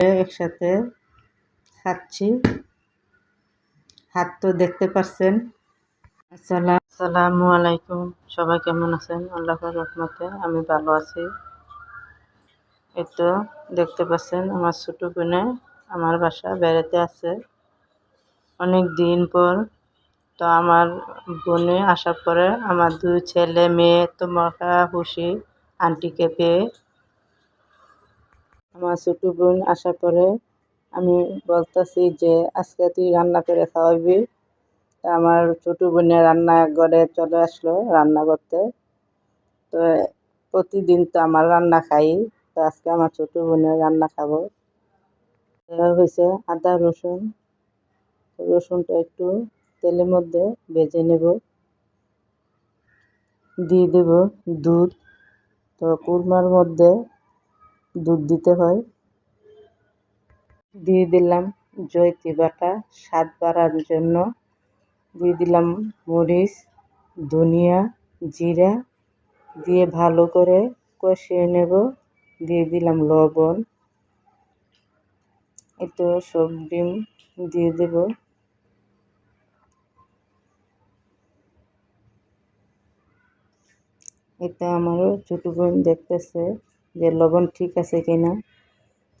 একসাথে খাচ্ছি। হাত তো দেখতে পাচ্ছেন আসসালাম আসসালামু আলাইকুম। সবাই কেমন আছেন? আল্লাহর রহমতে আমি ভালো আছি। এই তো দেখতে পাচ্ছেন আমার ছোটো বোনে আমার বাসা বেড়াতে আছে। অনেক দিন পর তো আমার বোনে আসার পরে আমার দুই ছেলে, মেয়ে, তো মহা খুশি। আন্টিকে পেয়ে আমার ছোটো বোন আসার পরে আমি বলতেছি যে, আজকে তুই রান্না করে খাওয়াবি? তা আমার ছোটো বোনের রান্না ঘরে চলে আসলো রান্না করতে। তো প্রতিদিন তো আমার রান্না খাই, তো আজকে আমার ছোটো বোনের রান্না খাব। হয়েছে আদা, রসুন, রসুনটা একটু তেলের মধ্যে ভেজে নেব। দিয়ে দেব দুধ। তো কুরমার মধ্যে দুধ দিতে হয়। দিয়ে দিলাম জৈতি বাটা স্বাদ বাড়ার জন্য। দিয়ে দিলাম মরিচ, ধনিয়া, জিরা। দিয়ে ভালো করে কষিয়ে নেব। দিয়ে দিলাম লবণ। একটু সব ডিম দিয়ে দেব। এটা আমারও ছোটো বোন দেখতেছে। যে লবণ ঠিক আছে কিনা?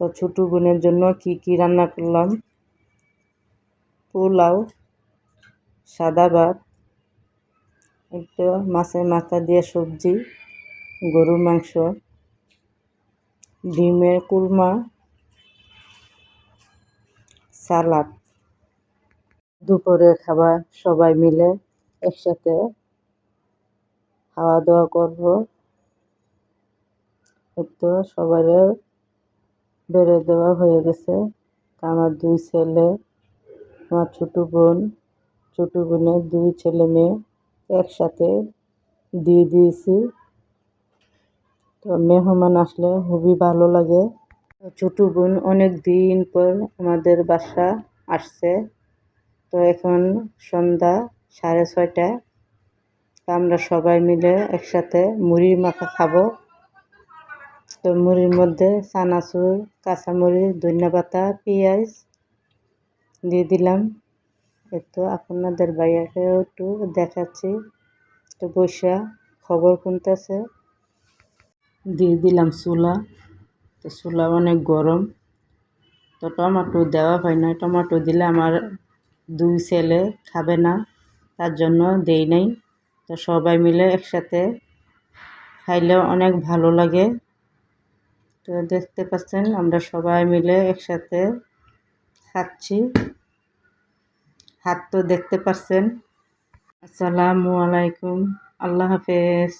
তো ছোটো বোনের জন্য কি কি রান্না করলাম? পোলাও, সাদা ভাত, একটু মাছের মাথা দিয়ে সবজি, গরুর মাংস, ডিমের কুরমা, সালাদ। দুপুরের খাবার সবাই মিলে একসাথে খাওয়া দাওয়া করব। একটু সবার বেড়ে দেওয়া হয়ে গেছে। আমার দুই ছেলে, আমার ছোটো বোন ছোটো বোনের দুই ছেলে মেয়ে একসাথে দিয়ে দিয়েছি। তো মেহমান আসলে খুবই ভালো লাগে। ছোটো বোন অনেক দিন পর আমাদের বাসা আসছে। তো এখন সন্ধ্যা সাড়ে ছয়টা আমরা সবাই মিলে একসাথে মুড়ির মাখা খাব। তো মুড়ির মধ্যে চানাচুর কাঁচামরিচ, ধনিয়া পাতা, পেঁয়াজ দিয়ে দিলাম। একটু আপনাদের ভাইয়াকেও একটু দেখাচ্ছি তো বৈশা খবর শুনতেছে। দিয়ে দিলাম চুলা। তো চুলা অনেক গরম। তো টমাটো দেওয়া হয় না টমাটো দিলে আমার দুই ছেলে খাবে না, তার জন্য দেই নাই। তো সবাই মিলে একসাথে খাইলে অনেক ভালো লাগে। তো দেখতে পাচ্ছেন, আমরা সবাই মিলে একসাথে খাচ্ছি। হাত তো দেখতে পাচ্ছেন। আসসালামু আলাইকুম। আল্লাহ হাফেজ।